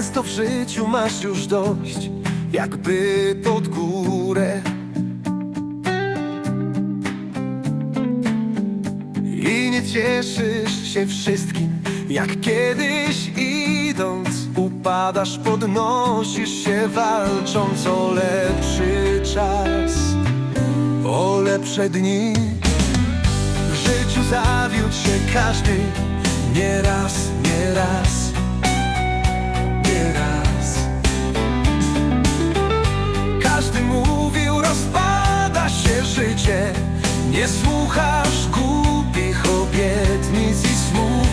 Często w życiu masz już dość Jakby pod górę. I nie cieszysz się wszystkim Jak kiedyś idąc. Upadasz, podnosisz się Walcząc o lepszy czas. O lepsze dni. W życiu zawiódł się każdy Nie raz, Nie słuchasz głupich obietnic i słów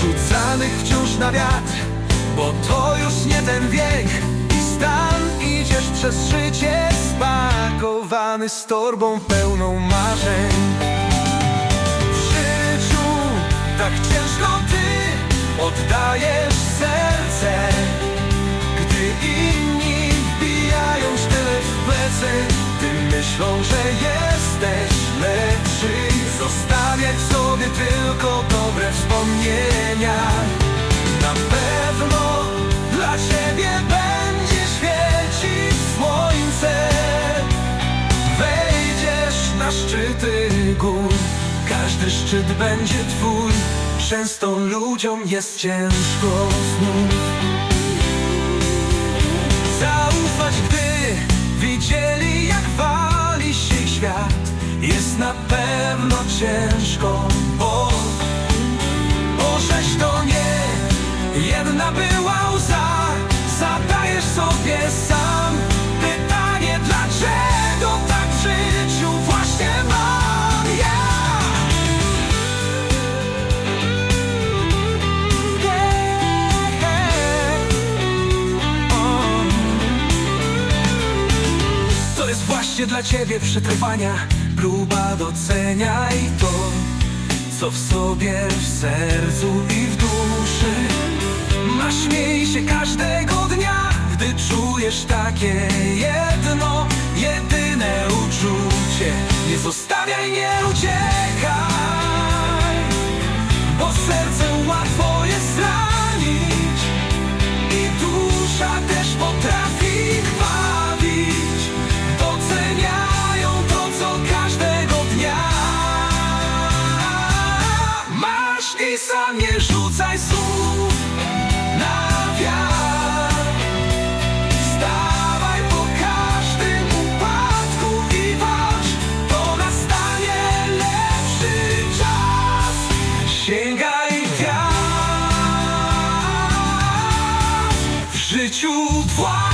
Rzucanych wciąż na wiatr Bo to już nie ten wiek I stan idziesz przez życie Spakowany z torbą pełną marzeń. W życiu tak ciężko ty oddajesz serce Gdy inni wbijają sztylet w plecy Ty myślą, że jesteś lepszy Zostawiać sobie tylko dobre wspomnienia. Na pewno dla ciebie będzie świecić słońce Wejdziesz na szczyty gór. Każdy szczyt będzie twój. Często ludziom jest ciężko znów Zaufać, gdy ciężko, bo Możeś to nie. Jedna była łza. Zadajesz sobie sam Pytanie dlaczego tak w życiu właśnie mam ja? To jest właśnie dla ciebie przetrwania Próba docenia i to Co w sobie, w sercu i w duszy. Masz miejsce każdego dnia Gdy czujesz takie jedno Jedyne uczucie. Nie zostawiaj, nie rzucaj słów na wiatr. Stawaj po każdym upadku i walcz To nastanie lepszy czas. Sięgaj wiatr. W życiu dwa